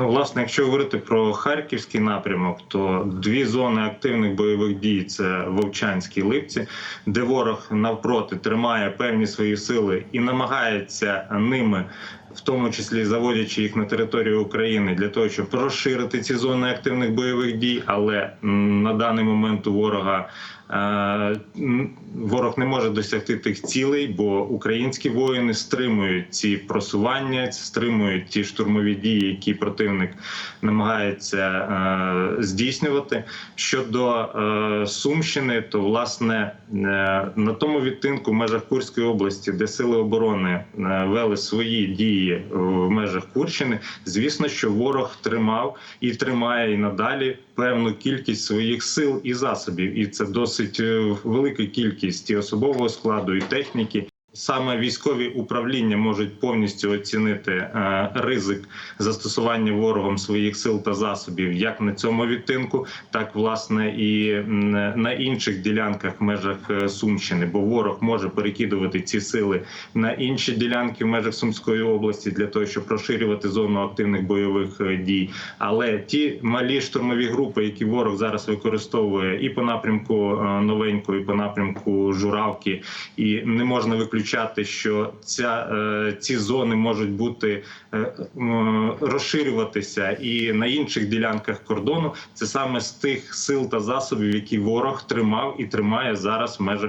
Ну, Власне, якщо говорити про харківський напрямок, то дві зони активних бойових дій це Вовчанські Липці, де ворог навпроти тримає певні свої сили і намагається ними, в тому числі заводячи їх на територію України, для того, щоб розширити ці зони активних бойових дій. Але на даний момент у ворога е, ворог не може досягти тих цілей, бо українські воїни стримують ці просування, стримують ті штурмові дії, які противник намагається е, здійснювати. Щодо е, Сумщини, то власне на тому відтинку в межах Курської області, де сили оборони вели свої дії в межах Курщини, звісно, що ворог тримав і тримає і надалі певну кількість своїх сил і засобів, і це досить е, велика кількість і особового складу, і техніки. Саме військові управління можуть повністю оцінити е, ризик застосування ворогом своїх сил та засобів як на цьому відтинку, так власне і на інших ділянках в межах е, Сумщини, бо ворог може перекидувати ці сили на інші ділянки в межах Сумської області для того, щоб розширювати зону активних бойових е, дій. Але ті малі штурмові групи, які ворог зараз використовує і по напрямку новенької, і по напрямку Журавки, і не можна виключати, що ця е, ці зони можуть бути е, розширюватися і на інших ділянках кордону. Це саме з тих сил та засобів, які ворог тримав і тримає зараз в межах